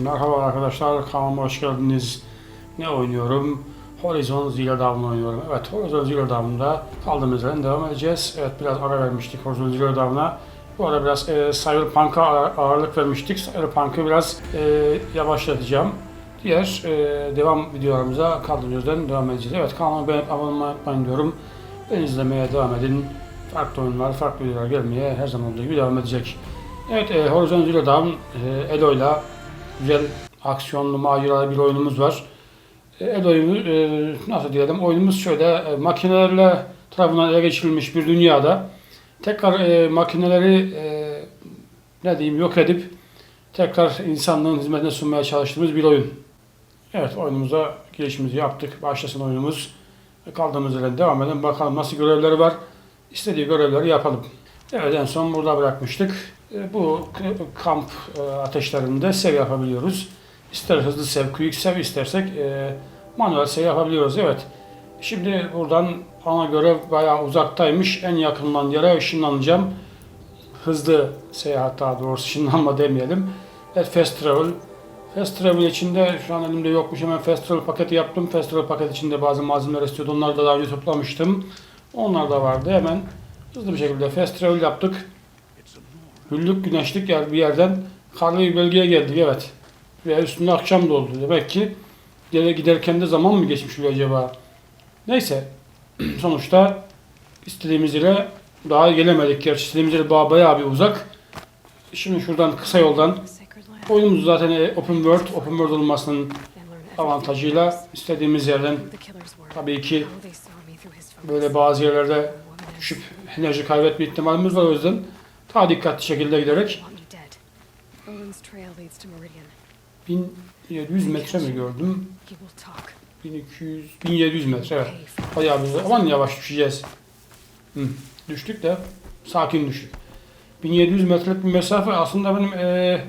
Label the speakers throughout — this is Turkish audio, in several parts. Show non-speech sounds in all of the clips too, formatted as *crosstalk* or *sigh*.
Speaker 1: Merhaba arkadaşlar, kanalıma hoş geldiniz. Ne oynuyorum? Horizon Zero Dawn oynuyorum. Evet, Horizon Zero Dawn'da kaldığımız yerden devam edeceğiz. Evet, biraz ara vermiştik Horizon Zero Dawn'a. Bu arada biraz e, Cyberpunk'a ağır- ağırlık vermiştik. Cyberpunk'ı biraz e, yavaşlatacağım. Diğer e, devam videolarımıza kaldığımız yerden devam edeceğiz. Evet, kanalıma beğenip abone olmayı diyorum. Beni izlemeye devam edin. Farklı oyunlar, farklı videolar gelmeye her zaman olduğu gibi devam edecek. Evet, e, Horizon Zero Dawn e, Elo'yla güzel aksiyonlu maceralı bir oyunumuz var. E, El oyunu e, nasıl diyelim oyunumuz şöyle e, makinelerle tarafından ele geçirilmiş bir dünyada tekrar makineleri ne diyeyim yok edip tekrar insanlığın hizmetine sunmaya çalıştığımız bir oyun. Evet oyunumuza girişimizi yaptık. Başlasın oyunumuz. Kaldığımız yerden devam edelim. Bakalım nasıl görevleri var. İstediği görevleri yapalım. Evet en son burada bırakmıştık. E, Bu kamp e, ateşlerinde sev yapabiliyoruz. İster hızlı sev, quick sev istersek e, manuel sev yapabiliyoruz. Evet. Şimdi buradan ana görev bayağı uzaktaymış. En yakından yere ışınlanacağım. Hızlı seyahat daha doğrusu ışınlanma demeyelim. Evet fast travel. Fast travel içinde şu an elimde yokmuş hemen fast travel paketi yaptım. Fast travel paket içinde bazı malzemeler istiyordu. Onları da daha önce toplamıştım. Onlar da vardı. Hemen hızlı bir şekilde fast travel yaptık. Güllük güneşlik yer bir yerden karlı bir bölgeye geldik evet. Ve üstünde akşam da oldu. Demek ki gele giderken de zaman mı geçmiş oluyor acaba? Neyse. *clears throat* Sonuçta istediğimiz yere daha gelemedik. Gerçi istediğimiz yer ba- bayağı bir uzak. Şimdi şuradan kısa yoldan oyunumuz zaten e, open world, open world olmasının avantajıyla istediğimiz yerden tabii ki böyle bazı yerlerde düşüp enerji kaybetme ihtimalimiz var o yüzden daha dikkatli şekilde giderek 1700 metre mi gördüm? 1200, 1700 metre evet. Bayağı bir aman yavaş düşeceğiz. Hı, düştük de sakin düştük. 1700 metrelik bir mesafe aslında benim eee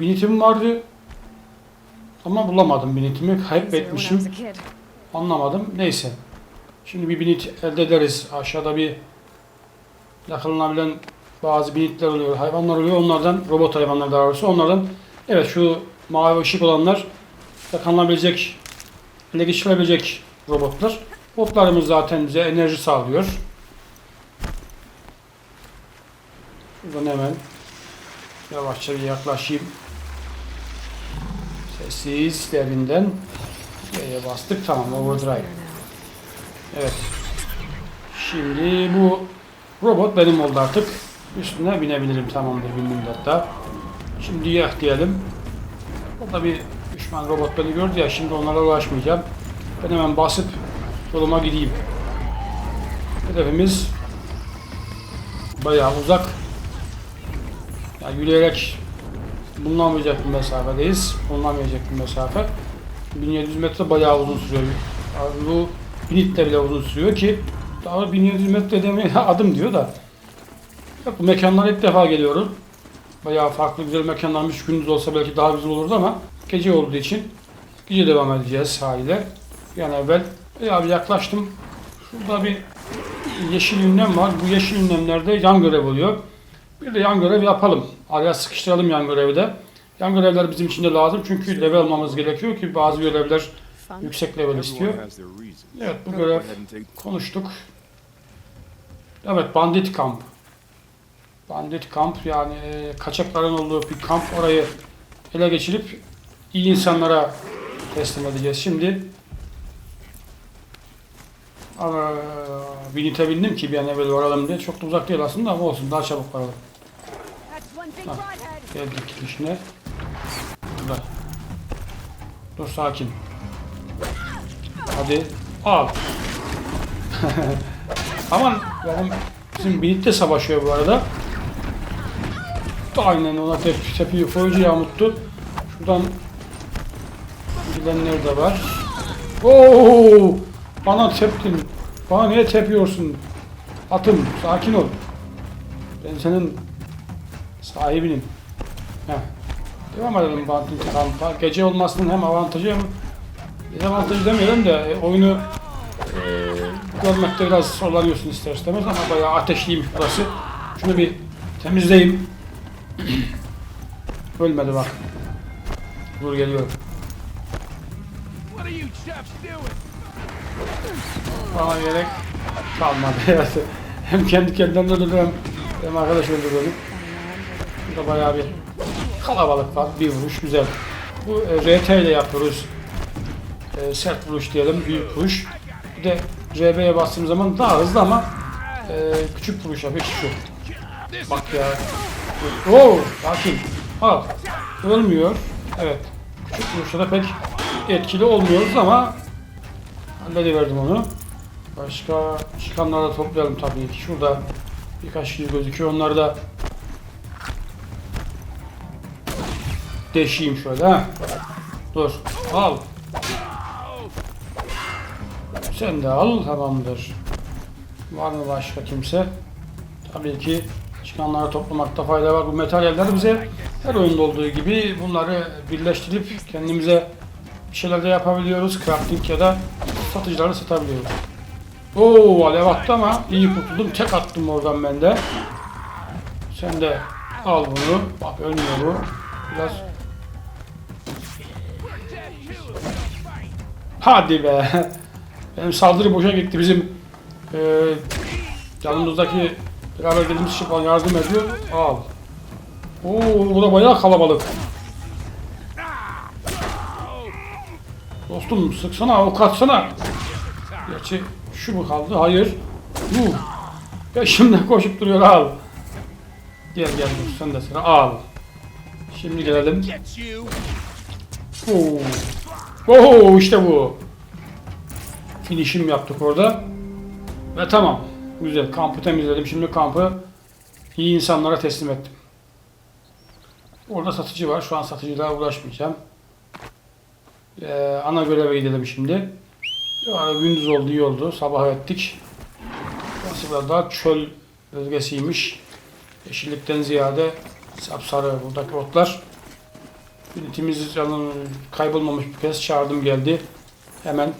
Speaker 1: binitim vardı. Ama bulamadım binitimi. Kaybetmişim. Anlamadım. Neyse. Şimdi bir binit elde ederiz. Aşağıda bir yakalanabilen bazı binitler oluyor, hayvanlar oluyor. Onlardan, robot hayvanlar daha doğrusu. Onlardan, evet şu mavi ışık olanlar yakalanabilecek, ele geçirebilecek robotlar. Botlarımız zaten bize enerji sağlıyor. Şuradan hemen yavaşça bir yaklaşayım. Sessiz derinden Y'ye bastık. Tamam overdrive. Evet. Şimdi bu robot benim oldu artık. Üstüne binebilirim. Tamamdır bindim hatta. Şimdi yah diyelim. Orada bir düşman robot beni gördü ya şimdi onlara ulaşmayacağım. Ben hemen basıp yoluma gideyim. Hedefimiz bayağı uzak. Yani yürüyerek bulunamayacak bir mesafedeyiz. Bulunamayacak bir mesafe. 1700 metre bayağı uzun sürüyor. Yani bu Binit'te bile uzun sürüyor ki daha 1700 metre demeye *laughs* adım diyor da. Yok, bu mekanlara ilk defa geliyorum. Bayağı farklı güzel mekanlarmış. Gündüz olsa belki daha güzel olurdu ama gece olduğu için gece devam edeceğiz haliyle. Yani evvel bayağı bir yaklaştım. Şurada bir yeşil ünlem var. Bu yeşil ünlemlerde yan görev oluyor. Bir de yan görev yapalım. Araya sıkıştıralım yan görevi de. Yan görevler bizim için de lazım çünkü level almamız gerekiyor ki bazı görevler yüksek level istiyor. Evet bu görev konuştuk. Evet bandit kamp. Bandit kamp yani e, kaçakların olduğu bir kamp orayı ele geçirip iyi insanlara teslim edeceğiz. Şimdi ama binite bindim ki bir an evvel varalım diye. Çok da uzak değil aslında ama olsun daha çabuk varalım. Geldik girişine. Burada. Dur sakin. Hadi al. *laughs* Aman benim bizim Binit de savaşıyor bu arada. Aynen ona tep tepiyi foyucu yağmuttu. Şuradan gidenler de var. Oo! Bana teptin. Bana niye tepiyorsun? Atım sakin ol. Ben senin sahibinim. Heh. Devam edelim Bantin. Gece olmasının hem avantajı hem dezavantajı demeyelim de e, oyunu e, görmekte biraz zorlanıyorsun ister istemez ama bayağı ateşliymiş burası. Şunu bir temizleyeyim. *clears throat* Ölmedi bak. Dur geliyorum. Bana gerek kalmadı. *laughs* Evet. hem kendi kendimden öldürdüm hem, hem arkadaş öldürdüm. Burada bayağı bir kalabalık var. Bir vuruş güzel. Bu e, RT ile yapıyoruz. E, sert vuruş diyelim, büyük vuruş. Bir de RB'ye bastığım zaman daha hızlı ama e, küçük vuruş yapıyor şu. Bak ya. Oo, sakin. Al. Ölmüyor. Evet. Küçük vuruşta da pek etkili olmuyoruz ama hallediverdim onu. Başka çıkanları da toplayalım tabii ki. Şurada birkaç kişi gözüküyor. Onları da deşeyim şöyle. ha. Dur. Al. Sen de al. Tamamdır. Var mı başka kimse? Tabii ki çıkanları toplamakta fayda var. Bu materyaller bize her oyunda olduğu gibi bunları birleştirip kendimize bir şeyler de yapabiliyoruz. Crafting ya da satıcılara satabiliyoruz. Oo alev attı ama iyi kurtuldum. Tek attım oradan ben de. Sen de al bunu. Bak ölmüyor bu. Biraz Hadi be. *laughs* Benim saldırı boşa gitti. Bizim e, yanımızdaki beraber geldiğimiz şey bana yardım ediyor. Al. Oo bu da bayağı kalabalık. Dostum sıksana o katsana. Gerçi şu mu kaldı? Hayır. Bu. Peşimden *laughs* koşup duruyor al. Gel gel dur sen de sıra al. Şimdi gelelim. Oo. Oo işte bu. Finishim yaptık orada. Ve tamam. Güzel. Kampı temizledim. Şimdi kampı iyi insanlara teslim ettim. Orada satıcı var. Şu an satıcıyla uğraşmayacağım. Ee, ana göreve gidelim şimdi. Yani gündüz oldu, iyi oldu. Sabah ettik. Burası daha çöl bölgesiymiş. Yeşillikten ziyade sapsarı buradaki otlar. Ünitimiz kaybolmamış bir kez çağırdım geldi. Hemen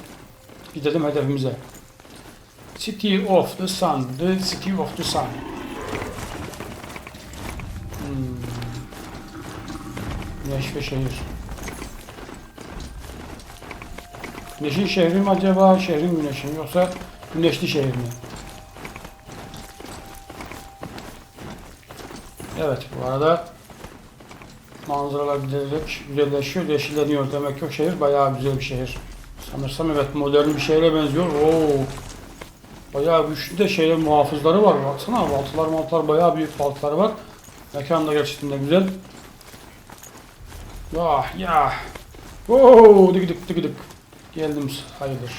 Speaker 1: gidelim hedefimize. City of the Sun. The City of the Sun. Hmm. Güneş ve şehir. Güneşin şehri mi acaba? Şehrin güneşi mi? Yoksa güneşli şehir mi? Evet bu arada manzaralar giderek güzelleşiyor, yeşilleniyor. Demek ki o şehir bayağı güzel bir şehir. Sanırsam evet modern bir şehre benziyor. Oo. Bayağı güçlü de şehir muhafızları var. Baksana baltalar maltalar bayağı büyük baltaları var. Mekan da gerçekten de güzel. Yah yah. Oo dık dık dık dık. Geldim hayırdır.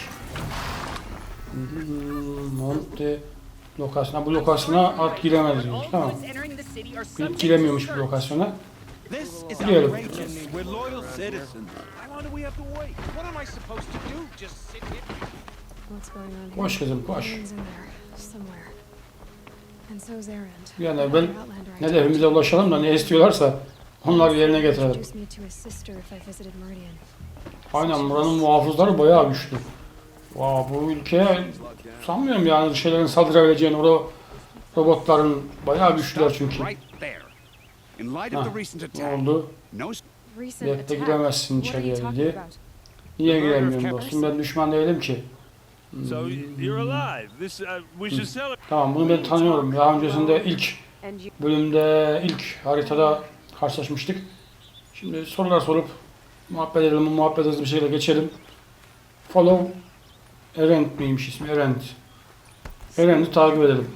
Speaker 1: Monte lokasyona bu lokasyona at giremez diyor. Tamam. Gidip giremiyormuş bu lokasyona.
Speaker 2: This is
Speaker 1: Gidelim.
Speaker 2: outrageous. We're loyal citizens. How long do we have to wait? What am I supposed to do? Just sit here?
Speaker 3: What's going on here?
Speaker 1: Koş kızım koş.
Speaker 3: Aaron's in there, somewhere. And so's Aaron.
Speaker 1: Bir an evvel hedefimize ulaşalım da ne istiyorlarsa onları yerine getirelim.
Speaker 3: introduced me to his sister if I visited Meridian.
Speaker 1: Aynen buranın muhafızları bayağı güçlü. Vaa bu ülke sanmıyorum yani şeylerin saldırabileceğini o robotların bayağı güçlüler çünkü.
Speaker 4: Right. In light of the recent
Speaker 1: Ne
Speaker 4: attack,
Speaker 1: oldu?
Speaker 4: no
Speaker 1: giremezsin
Speaker 3: What are you
Speaker 1: içeriye
Speaker 3: talking
Speaker 1: dedi.
Speaker 3: about?
Speaker 1: Niye giremiyorum dostum ben düşman değilim ki.
Speaker 5: So you're alive. This uh, we should celebrate.
Speaker 1: Tamam bunu ben tanıyorum. Daha öncesinde ilk bölümde ilk haritada karşılaşmıştık. Şimdi sorular sorup muhabbet edelim, muhabbet hızlı bir şekilde geçelim. Follow Erend miymiş ismi? Erend. Erend'i takip edelim.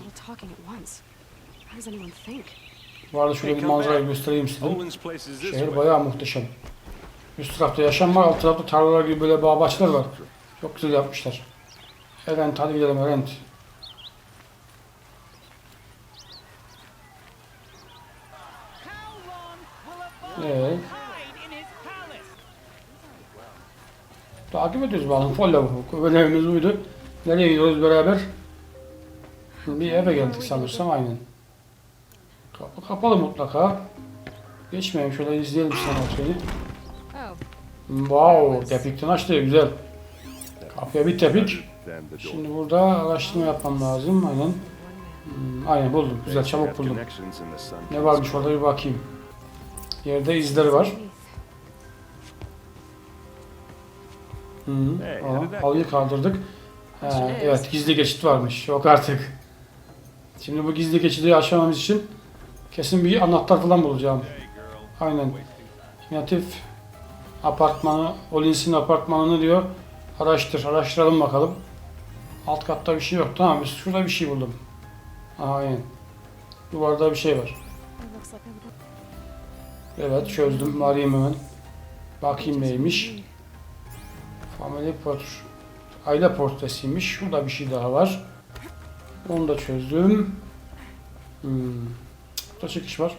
Speaker 1: Bu arada şöyle bir manzarayı göstereyim size. Şehir bayağı muhteşem. Üst tarafta yaşam var, alt tarafta tarlalar gibi böyle bağ bahçeler var. Çok güzel yapmışlar. Erend, hadi gidelim Erend. Ee, takip ediyoruz bakalım. Follow. Önerimiz buydu. Nereye gidiyoruz beraber? Bir eve geldik sanırsam aynen. Kapı kapalı mutlaka. Geçmeyin şöyle izleyelim sana seni.
Speaker 3: Oh,
Speaker 1: Wow, tepikten açtı güzel. Kapıya bir tepik. Şimdi burada araştırma yapmam lazım aynen. Hmm, aynen buldum. Güzel çabuk buldum. Ne varmış orada bir bakayım. Yerde izleri var. Hı -hı.
Speaker 5: Did that
Speaker 1: halıyı kaldırdık. Ha, evet gizli geçit varmış. Yok artık. Şimdi bu gizli geçidi aşmamız için kesin bir anahtar falan bulacağım. Aynen. Natif apartmanı, Olins'in apartmanını diyor. Araştır, araştıralım bakalım. Alt katta bir şey yok. Tamam, biz şurada bir şey buldum. Aynen. Duvarda bir şey var. Evet, çözdüm. Arayayım hemen. Bakayım neymiş. Family portrait. Aile portresiymiş. Şurada bir şey daha var. Onu da çözdüm. Hmm. Burada çıkış var.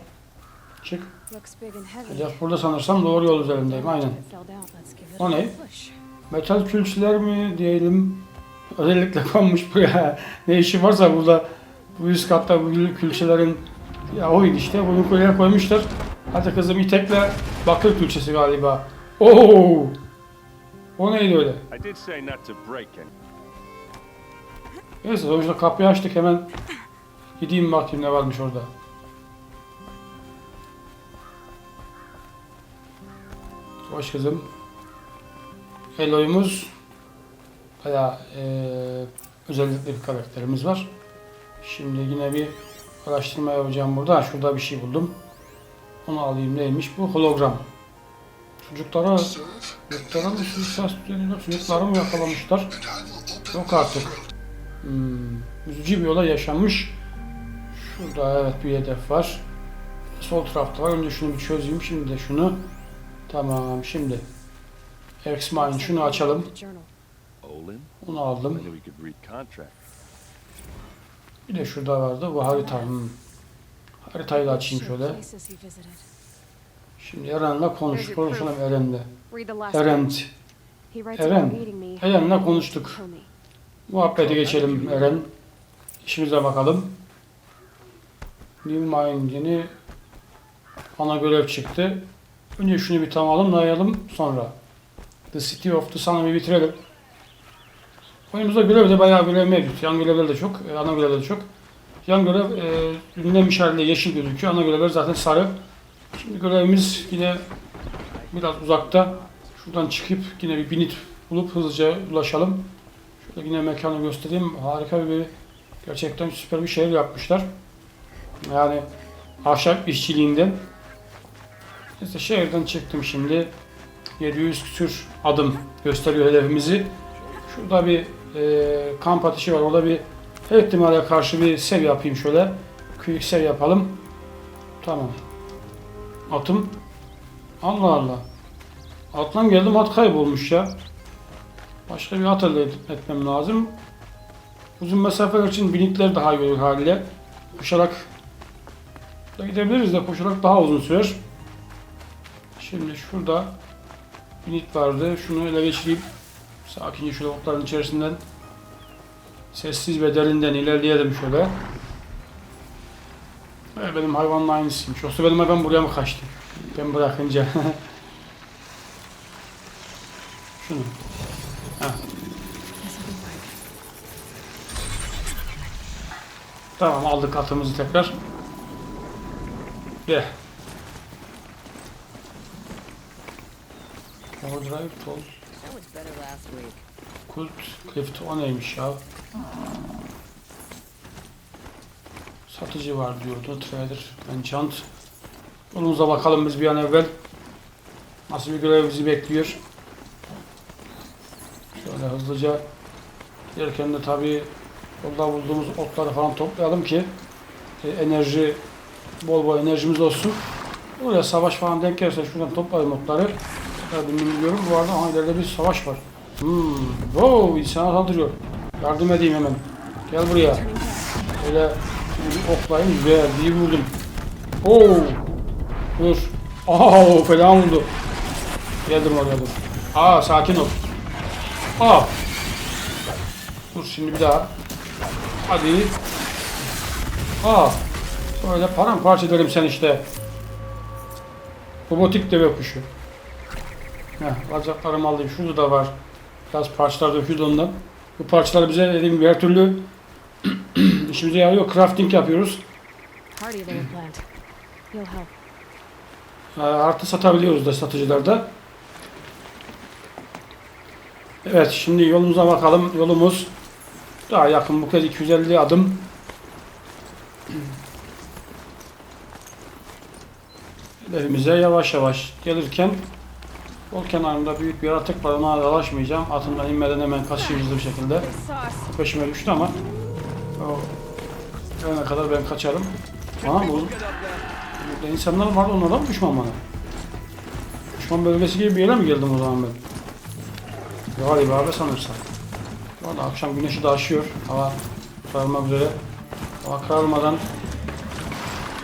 Speaker 1: Çık. Hedef burada sanırsam doğru yol üzerindeyim. Aynen. O ne? Metal külçeler mi diyelim. Özellikle konmuş buraya. ne işi varsa burada bu üst katta bu külçelerin ya oyun işte bunu buraya koymuşlar. Hadi kızım itekle bakır külçesi galiba. Oo! O neydi öyle? Neyse sonuçta kapıyı açtık hemen gideyim bakayım ne varmış orada. Hoş kızım. Eloy'umuz bayağı eee özellikli bir karakterimiz var. Şimdi yine bir araştırma yapacağım burada. Şurada bir şey buldum. Onu alayım neymiş bu? Hologram. Çocuklara çocuklara mı suikast düzenliyor? Çocukları mı yakalamışlar? Yok artık. Hmm, üzücü bir olay yaşanmış. Şurada evet bir hedef var. Sol tarafta var. Önce şunu bir çözeyim. Şimdi de şunu. Tamam şimdi. X-Mine şunu açalım. Onu aldım. Bir de şurada vardı. Bu harita. Hmm. Haritayı da açayım şöyle. Şimdi Eren'le konuş. Konuşalım Eren'le. Eren. Eren. Eren'le konuştuk. Muhabbete geçelim Eren. İşimize bakalım. New Mind yeni ana görev çıktı. Önce şunu bir tamamlayalım sonra. The City of the Sun'ı bir bitirelim. Oyunumuzda görev de bayağı görev mevcut. Yan görevler de çok, e, ana görevler de çok. Yan görev e, ünlem işaretle yeşil gözüküyor. Ana görevler zaten sarı. Şimdi görevimiz yine biraz uzakta. Şuradan çıkıp yine bir binit bulup hızlıca ulaşalım. Şöyle yine mekanı göstereyim. Harika bir gerçekten süper bir şehir yapmışlar. Yani ahşap işçiliğinden. İşte şehirden çıktım şimdi. 700 küsür adım gösteriyor hedefimizi. Şurada bir e, kamp ateşi var. Orada bir her ihtimale karşı bir sev yapayım şöyle. Quick sev yapalım. Tamam. Atım. Allah Allah. Atlan geldim at kaybolmuş ya. Başka bir at elde et- etmem lazım. Uzun mesafeler için binikler daha iyi olur haliyle. Koşarak da gidebiliriz de koşarak daha uzun sürer. Şimdi şurada binit vardı. Şunu ele geçireyim. Sakince şöyle otların içerisinden sessiz ve derinden ilerleyelim şöyle. Ee, benim hayvanla aynısıymış. Yoksa benim hayvan buraya mı kaçtı? Ben bırakınca. *laughs* Şunu.
Speaker 3: Fine.
Speaker 1: Tamam aldık atımızı tekrar. De. Overdrive,
Speaker 6: week.
Speaker 1: Kult, Clift o neymiş ya? Satıcı var diyordu. Trader, Enchant. Yolumuza bakalım biz bir an evvel. Nasıl bir görev bizi bekliyor. Şöyle hızlıca gelirken de tabii yolda bulduğumuz otları falan toplayalım ki e, enerji bol bol enerjimiz olsun. Oraya savaş falan denk gelirse şuradan toplayalım otları. Tekrar bilmiyorum. Bu arada aha ileride bir savaş var. Hmm. Wow, insana saldırıyor. Yardım edeyim hemen. Gel buraya. Böyle oklayayım. Güzel, bir vurdum. Oo. Dur. Aa, fena vurdu. Geldim oraya dur. Aa, sakin ol. Aa. Dur şimdi bir daha. Hadi. Aa. Böyle paramparça ederim sen işte. Robotik deve kuşu. Heh, bacaklarımı alayım. Şurada da var. Biraz parçalar döküldü ondan. Bu parçalar bize dediğim gibi her türlü *clears throat* işimize yarıyor. Crafting yapıyoruz. Ee, Artı satabiliyoruz da satıcılarda. Evet şimdi yolumuza bakalım. Yolumuz daha yakın bu kez 250 adım. *clears throat* Evimize yavaş yavaş gelirken yol kenarında büyük bir yaratık var ona dalaşmayacağım. Atımdan inmeden hemen kaçayım hızlı bir şekilde. Peşime düştü ama o gelene kadar ben kaçarım. Aha bu burada insanlar var onlardan mı düşman bana? Düşman bölgesi gibi bir yere mi geldim o zaman ben? Galiba abi sanırsam. Anda akşam güneşi de aşıyor. Hava kararmak üzere. Hava kararmadan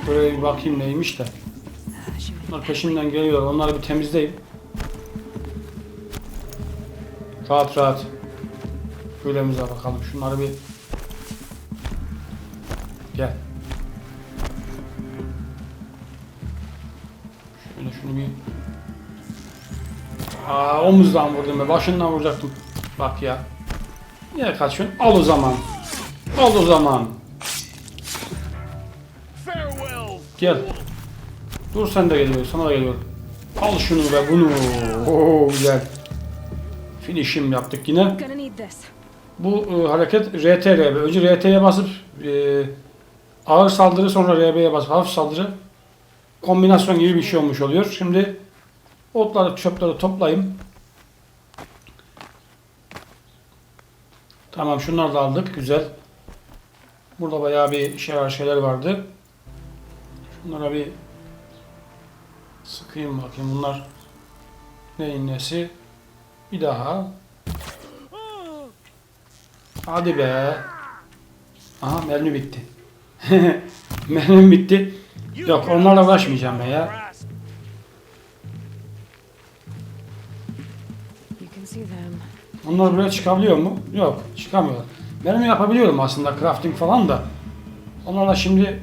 Speaker 1: böyle bir bakayım neymiş de. Bunlar peşimden geliyorlar. Onları bir temizleyeyim. Rahat rahat. Kölemize bakalım. Şunları bir gel. Şöyle şunu bir Aa omuzdan vurdum be. Başından vuracaktım. Bak ya. Niye kaçıyorsun? Al o zaman. Al o zaman.
Speaker 5: Farewell.
Speaker 1: Gel. Dur sen de geliyor. Sana da geliyor. Al şunu be bunu. Oo güzel. Finishim yaptık yine. Bu e, hareket RTRB. Önce RT'ye basıp e, ağır saldırı sonra RB'ye basıp hafif saldırı kombinasyon gibi bir şey olmuş oluyor. Şimdi otları çöpleri toplayayım. Tamam şunları da aldık. Güzel. Burada bayağı bir şeyler şeyler vardı. Şunlara bir sıkayım bakayım. Bunlar neyin nesi? Bir daha. Hadi be. Aha mermi bitti. *laughs* Mermim bitti. Yok onlarla uğraşmayacağım ben ya. Onlar buraya çıkabiliyor mu? Yok çıkamıyor. Mermi yapabiliyorum aslında crafting falan da. Onlarla şimdi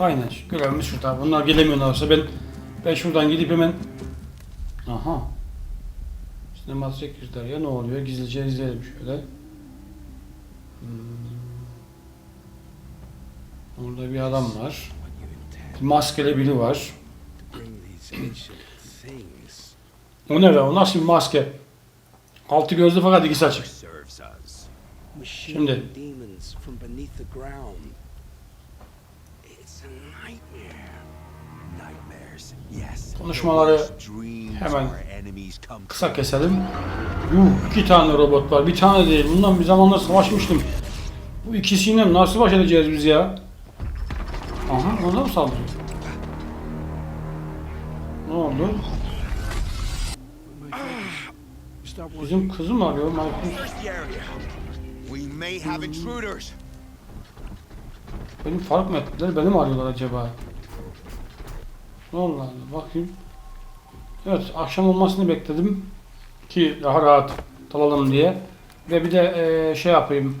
Speaker 1: Aynen görevimiz şurada. Bunlar gelemiyorlarsa ben ben şuradan gidip hemen Aha. Sinematik girdiler ya ne oluyor? Gizlice izleyelim şöyle. Hmm. Orada bir adam var. Maskeli biri var. O ne be? O nasıl bir maske? Altı gözlü fakat ikisi açık. Şimdi. Konuşmaları hemen Kısa keselim. Yuh iki tane robot var. Bir tane değil. Bundan bir zamanlar savaşmıştım. Bu ikisiyle nasıl baş edeceğiz biz ya? Aha orada mı saldırıyor? Ne oldu? Bizim kızı mı arıyor? Markus?
Speaker 4: Search the area. We may have intruders.
Speaker 1: Benim fark mı ettiler? Beni mi arıyorlar acaba? Ne oldu? Bakayım. Evet akşam olmasını bekledim. Ki daha rahat dalalım diye. Ve bir de eee, şey yapayım.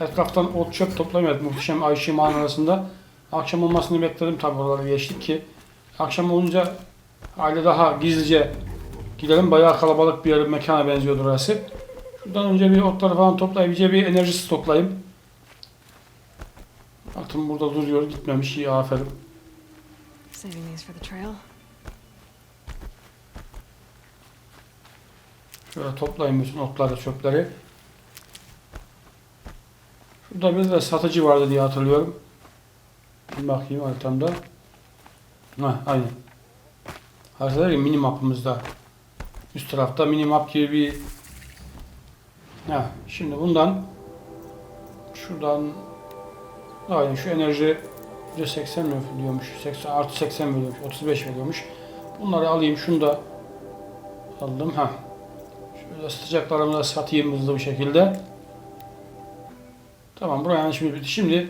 Speaker 1: Etraftan ot çöp toplamayalım. Muhteşem Ayşe manarasında. Akşam olmasını bekledim tabi oraları geçtik ki. Akşam olunca aile daha gizlice gidelim. Bayağı kalabalık bir yer, mekana benziyordu orası. Şuradan önce bir otları falan toplayıp bir enerji stoklayayım. Atım burada duruyor. Gitmemiş. iyi aferin.
Speaker 3: Saving these for the trail.
Speaker 1: Şöyle toplayayım bütün otları, çöpleri. Şurada bir de satıcı vardı diye hatırlıyorum. Bir bakayım haritamda. Ha, aynen. Haritada ya minimapımızda. Üst tarafta minimap gibi bir Ha, şimdi bundan şuradan aynen şu enerji %80 mi veriyormuş? 80 artı 80 veriyormuş. 35 veriyormuş. Bunları alayım. Şunu da aldım. Ha. Şöyle sıcaklarımı da satayım hızlı bir şekilde. Tamam buraya şimdi bitti. Şimdi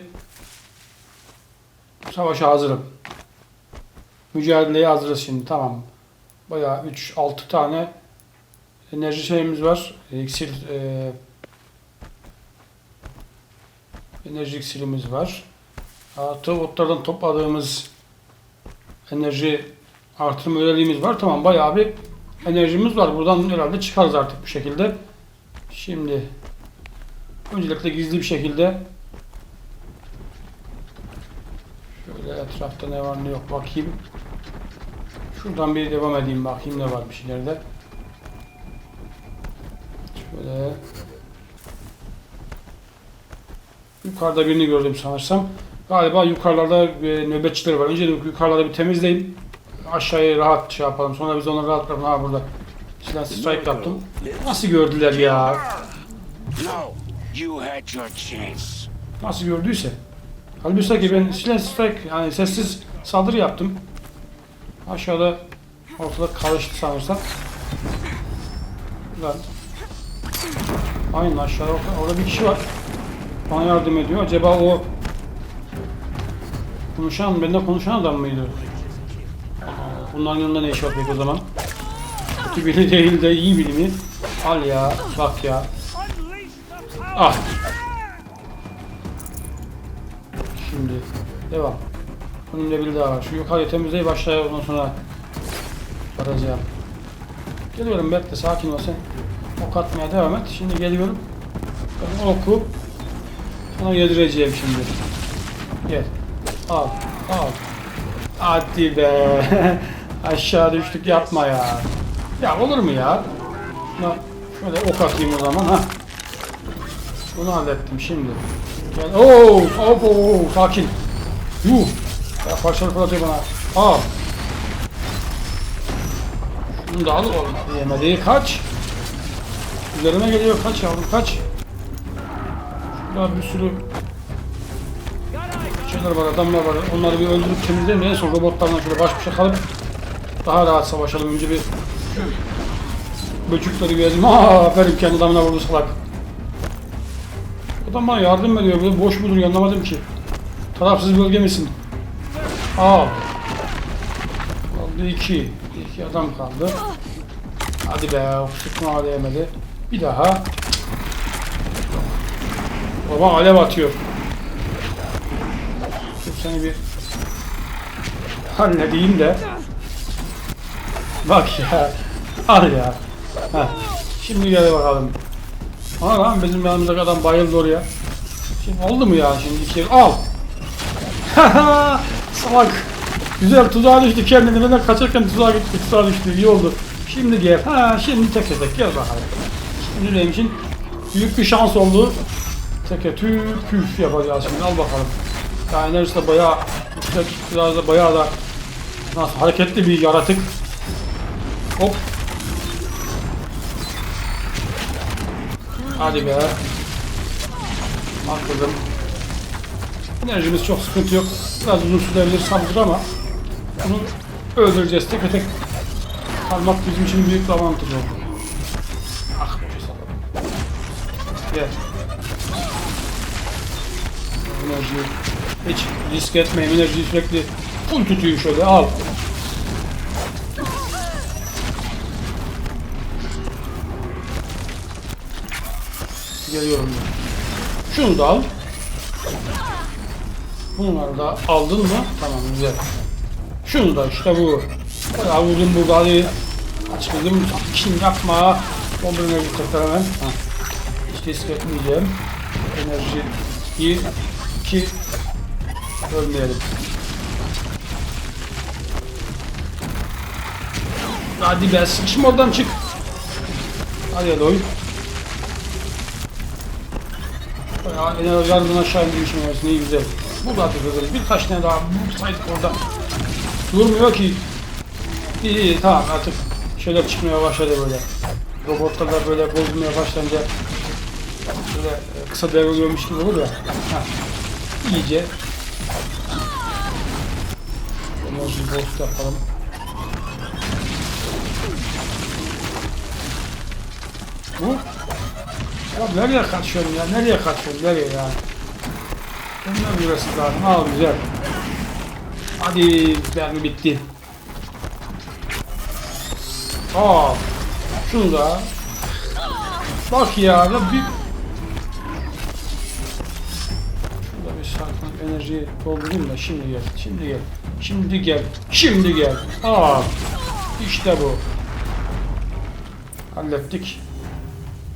Speaker 1: savaşa hazırım. Mücadeleye hazırız şimdi. Tamam. Bayağı 3-6 tane enerji şeyimiz var. İksir e, enerji iksirimiz var. Artı otlardan topladığımız enerji artırma özelliğimiz var. Tamam bayağı bir enerjimiz var. Buradan herhalde çıkarız artık bu şekilde. Şimdi öncelikle gizli bir şekilde Şöyle etrafta ne var ne yok bakayım. Şuradan bir devam edeyim bakayım ne varmış ileride. Şöyle. Yukarıda birini gördüm sanırsam. Galiba yukarılarda e, nöbetçiler var. Önce de yukarılarda bir temizleyeyim. Aşağıya rahat şey yapalım. Sonra biz onları rahat bırakalım. Ha burada. Silah strike yaptım. Nasıl gördüler ya? Nasıl gördüyse. Halbuki ki ben silah strike yani sessiz saldırı yaptım. Aşağıda ortalık karıştı sanırsam. Lan. Aynen aşağıda orada, orada bir kişi var. Bana yardım ediyor. Acaba o konuşan, benimle konuşan adam mıydı? Bunların yanında ne iş peki o zaman? Kötü biri değil de iyi biri mi? Al ya, bak ya. Ah. Şimdi devam. Önümde biri daha var. Şu yukarıyı temizleyip aşağıya ondan sonra varacağım. Geliyorum bekle sakin ol sen. Ok atmaya devam et. Şimdi geliyorum. Oku sana yedireceğim şimdi. Gel. Al. Al. Hadi be. *laughs* Aşağı düştük yapma ya. Ya olur mu ya? Şuna şöyle ok atayım o zaman ha. Bunu hallettim şimdi. Gel. Oo, hop, oo, sakin. Yuh. Ya parçalı fırlatıyor bana. Al. Şunu da al oğlum. Yemedi. Kaç. Üzerime geliyor. Kaç yavrum kaç. Şurada bir sürü şeyler var, adamlar var. Onları bir öldürüp temizleyelim. En son robotlarla şöyle baş başa kalıp daha rahat savaşalım. Önce bir böcükleri bir ezim. Aa, aferin kendi adamına vurdu salak. Adam bana yardım ediyor. Böyle boş mu duruyor anlamadım ki. Tarafsız bölge misin? Al. Kaldı iki. İki adam kaldı. Hadi be, sıkma değmedi. Bir daha. Baba alev atıyor. Dur seni bir halledeyim de. Bak ya. Al ya. Heh. Şimdi gel bakalım. Ha lan bizim yanımızdaki adam bayıldı oraya. Şimdi oldu mu ya şimdi iki al. *laughs* Salak. Güzel tuzağa düştü kendini. De kaçarken tuzağa gitti. Tuzağa düştü. İyi oldu. Şimdi gel. Ha şimdi tek tek gel bakalım. Şimdi benim için büyük bir şans oldu. Teke tüy püf yapacağız şimdi. Al bakalım. Yani de bayağı yüksek. Biraz da bayağı da nasıl hareketli bir yaratık. Hop. Hadi be. Atladım. Enerjimiz çok sıkıntı yok. Biraz uzun sürebilir saldırı ama bunu öldüreceğiz. Tek tek almak bizim için büyük bir avantaj oldu. Ah boşa salladım. Gel. Enerjiyi hiç risk etmeyin. Enerjiyi sürekli full tutayım şöyle al. Geliyorum ben. Şunu da al. Bunları da aldın mı? Tamam güzel. Şunu da işte bu. Bayağı uzun bu hadi. Açıldım. Kim yapma. Bomba enerji tekrar hemen. Ha. Hiç risk etmeyeceğim. Enerji bir, iki ölmeyelim. Hadi be sıkışma oradan çık. Hadi Eloy. Ya enerji yarından aşağı indirmişim arasında iyi güzel. Bu da güzel. Birkaç tane daha vursaydık orada. Durmuyor ki. İyi iyi tamam artık şeyler çıkmaya başladı böyle. Robotlar böyle bozulmaya başlayınca böyle e, kısa devriliyormuş gibi olur ya. Heh. İyice enerji boost yapalım. Bu ya nereye kaçıyorum ya? Nereye kaçıyorum? Nereye ya? Bunlar burası lazım. Al güzel. Hadi mermi bitti. Aa, şunu da. Bak ya, ya bir... Bir enerjiyi doldurayım da şimdi gel, şimdi gel, şimdi gel, şimdi gel. Aa, işte bu. Hallettik.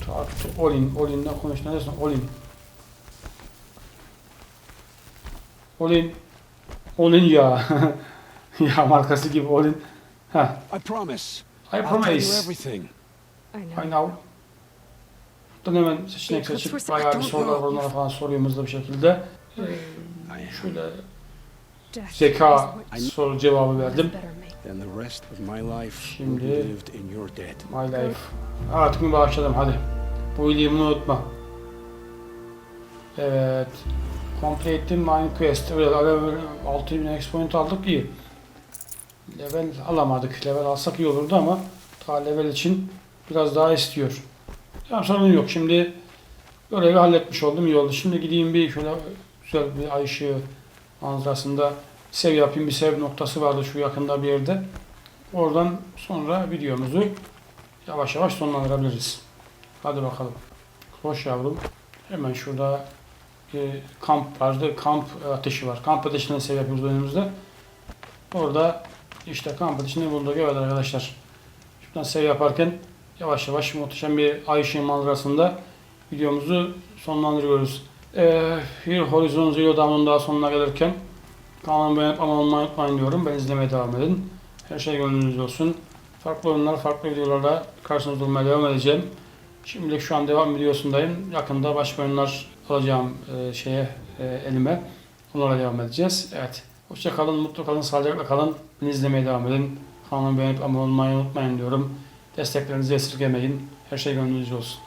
Speaker 1: Tartı, Olin, Olin'le konuş. Neredesin? Olin. Olin. Olin ya. *laughs* ya markası gibi Olin. Heh.
Speaker 2: I promise.
Speaker 1: I promise.
Speaker 2: everything.
Speaker 3: I know.
Speaker 1: Buradan hemen seçenek seçip bayağı bir sorular onlara falan soruyor hızlı bir şekilde. Şöyle zeka soru cevabı verdim.
Speaker 3: better make.
Speaker 2: Then the rest of my life will
Speaker 1: Şimdi-
Speaker 2: be lived in your dead.
Speaker 1: My life. Artık mı başladım hadi. Bu iyiliğimi unutma. Evet. Complete'dim Mine Quest. Evet, level 6000 X point aldık iyi. Level alamadık. Level alsak iyi olurdu ama daha level için biraz daha istiyor. Tamam sorun yok. Şimdi görevi halletmiş oldum. iyi oldu. Şimdi gideyim bir şöyle güzel bir ay ışığı manzarasında sev yapayım. Bir sev noktası vardı şu yakında bir yerde. Oradan sonra videomuzu yavaş yavaş sonlandırabiliriz. Hadi bakalım. Hoş yavrum. Hemen şurada bir kamp vardı. Kamp ateşi var. Kamp ateşinden sev yapıyoruz önümüzde. Orada işte kamp ateşini bulduk. Evet arkadaşlar. Şuradan sev yaparken yavaş yavaş muhteşem bir ay ışığı manzarasında videomuzu sonlandırıyoruz. Ee, bir Horizon Zero Dawn'un daha sonuna gelirken kanalıma beğenip abone olmayı unutmayın diyorum. Ben izlemeye devam edin. Her şey gönlünüzde olsun. Farklı oyunlar, farklı videolarla karşınızda durmaya devam edeceğim. Şimdilik şu an devam videosundayım. Yakında başka oyunlar alacağım e, şeye e, elime. Onlara devam edeceğiz. Evet. Hoşça kalın, mutlu kalın, sağlıcakla kalın. Beni izlemeye devam edin. Kanalıma beğenip abone olmayı unutmayın diyorum. Desteklerinizi esirgemeyin. Her şey gönlünüzce olsun.